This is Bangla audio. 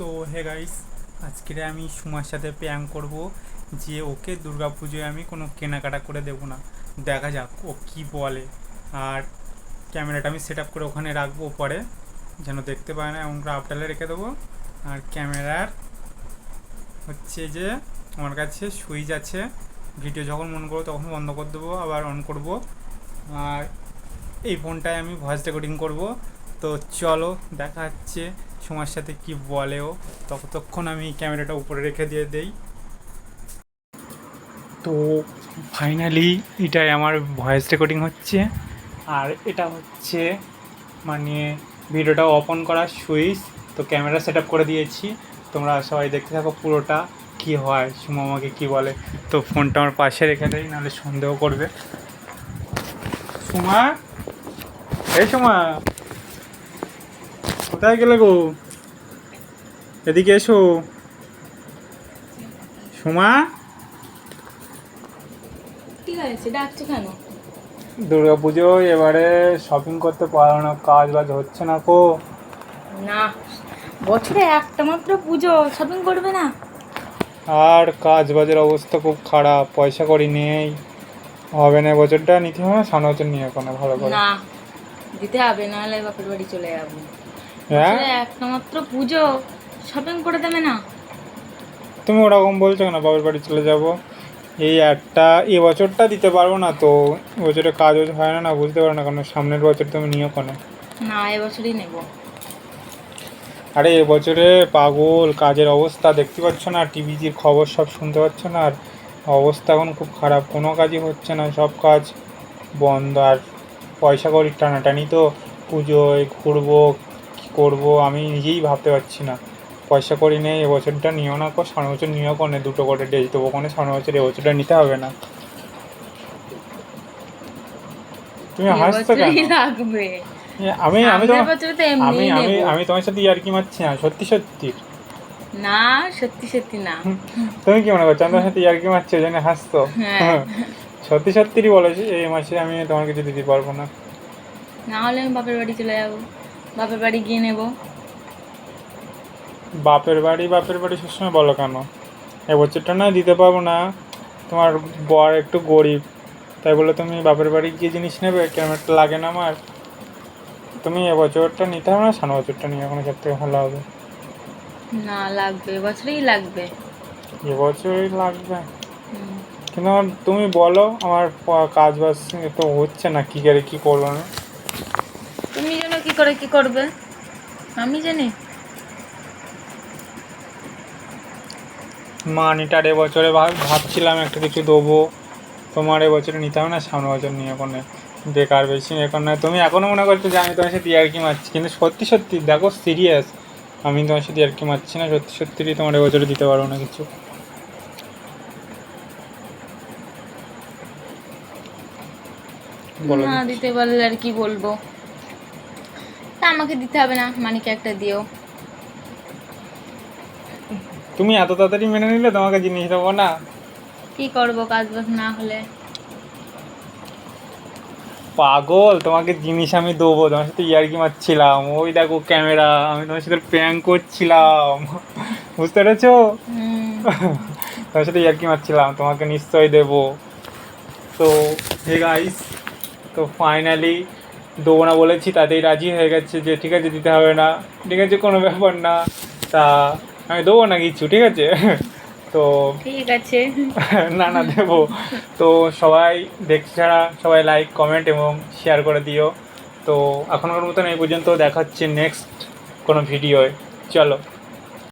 সো হে গাইস আজকে আমি সুমার সাথে প্যাং করব যে ওকে দুর্গা পুজোয় আমি কোনো কেনাকাটা করে দেবো না। দেখা যাক ও কি বলে। আর ক্যামেরাটা আমি সেট আপ করে ওখানে রাখব পরে। যেন দেখতে পায় না করে আপডালে রেখে দেবো। আর ক্যামেরার হচ্ছে যে আমার কাছে সুইচ আছে। ভিডিও যখন মন করব তখন বন্ধ করে দেবো, আবার অন করব। আর এই ফোনটায় আমি ভয়েস রেকর্ডিং করব। তো চলো, দেখা যাচ্ছে সময়ের সাথে কি বলে ও ততক্ষণ আমি ক্যামেরাটা উপরে রেখে দিয়ে দেই। তো ফাইনালি এটাই আমার ভয়েস রেকর্ডিং হচ্ছে। আর এটা হচ্ছে মানে ভিডিওটা ওপেন করার সুইচ। তো ক্যামেরা সেট করে দিয়েছি। তোমরা সবাই দেখতে থাকো পুরোটা, কি হয়, সুমা আমাকে কি বলে। তো ফোনটা আমার পাশে রেখে দেয় নাহলে সন্দেহ করবে। সুমা? এই সুমা! কোথায় গেলে গো? এদিকে এসো। সুমা? ডাকছো কেন? দুর্গা পুজো এবারে শপিং করতে পারো না কাজ বাজ হচ্ছে না কো? না বছরে একটা মাত্র পুজো শপিং করবে না? আর কাজ বাজের অবস্থা খুব খারাপ পয়সা করি নেই। হবে না বছরটা নিতে হবে না সামনে বছর নিয়ে কোনো ভালো করে। না দিতে হবে নাহলে বাপের বাড়ি চলে যাব। একটা মাত্র পুজো শপিং করে দেবে না। তুমি ওরকম বলছো কেন? বাবার বাড়ি চলে যাব। এই একটা এ বছরটা দিতে পারব না তো। বছরে কাজ হয় না না বুঝতে পারো না কেন? সামনের বছর তুমি নিও কেন? না এবছরই নেব। আরে এবছরে পাগল কাজের অবস্থা দেখতে পাচ্ছ না টিভিজির খবর সব শুনতে পাচ্ছ না আর অবস্থা এখন খুব খারাপ। কোনো কাজই হচ্ছে না সব কাজ বন্ধ। আর পয়সা করি টানাটানি তো। পুজোয় ঘুরবো করব আমি নিজেই ভাবতে পারছি না। পয়সা করি নেই এবছরটা নিও না কো সামনে বছর নিও কোনে দুটো করে ডেজ দেবো কোনে সামনে বছর এবছরটা নিতে হবে না। তুমি হাসছো কেন? আমি আমি তো আমি আমি আমি তোমার সাথে ইয়ার্কি মারছি না সত্যি সত্যি। না সত্যি সত্যি না। তুমি কি মনে করছ? আমি তোমার সাথে ইয়ার্কি মারছি জন্য হাসতো হ্যাঁ। সত্যি সত্যিই বলেছি এই মাসে আমি তোমার কিছু দিতে পারব না। না হলে আমি বাপের বাড়ি চলে যাব। বাপের বাড়ি গিয়ে নেব। বাপের বাড়ি বাপের বাড়ি সবসময় বলো কেন? এবছরটা না দিতে পারব না। তোমার বর একটু গরিব তাই বলে তুমি বাপের বাড়ি গিয়ে জিনিস নেবে কেমন একটা লাগে না আমার। তুমি এবছরটা নিতে হবে না সামনে বছরটা নিয়ে এখন সব থেকে ভালো হবে। না লাগবে এবছরই লাগবে। এবছরই লাগবে। কিন্তু আমার তুমি বলো আমার কাজ বাজ তো হচ্ছে না কী করে কী করব আমি? তুমি জানো কি করে কি করবে? আমি জানি। মানিটার এবছরে ভাব- ভাবছিলাম একটা কিছু দেবো। তোমার এবছরে নিতে হবে না সামনে বছর নিয়ে কোনো বেকার বেশি এখন নয়। তুমি এখনও মনে করছ যে আমি তোমার সাথে ইয়ার্কি মারছি? কিন্তু সত্যি সত্যি দেখো সিরিয়াস আমি তোমার সাথে ইয়ার্কি মারছি না? সত্যি সত্যি তোমার এবছরে দিতে পারব না কিছু। বলো না। দিতে পারলে আর কি বলব? তা আমাকে দিতে হবে না মানিকে একটা দিও। তুমি এত তাড়াতাড়ি মেনে নিলে তোমাকে জিনিস দেবো না। কি করব কাজ বাজ না হলে? পাগল তোমাকে জিনিস আমি দেবো তোমার সাথে ইয়ার্কি মারছিলাম। ওই দেখো ক্যামেরা আমি তোমার সাথে প্র্যাঙ্ক করছিলাম। বুঝতে পেরেছ? তোমার সাথে ইয়ার্কি মারছিলাম তোমাকে নিশ্চয়ই দেবো। তো হে গাইস তো ফাইনালি দেবো না বলেছি তাতেই রাজি হয়ে গেছে যে ঠিক আছে দিতে হবে না ঠিক আছে কোনো ব্যাপার না তা আমি দেবো না কিছু ঠিক আছে? তো ঠিক আছে। না না দেবো। তো সবাই দেখছি ছাড়া সবাই লাইক কমেন্ট এবং শেয়ার করে দিও। তো এখনকার মতন এই পর্যন্ত দেখাচ্ছি নেক্সট কোনো ভিডিওয় চলো।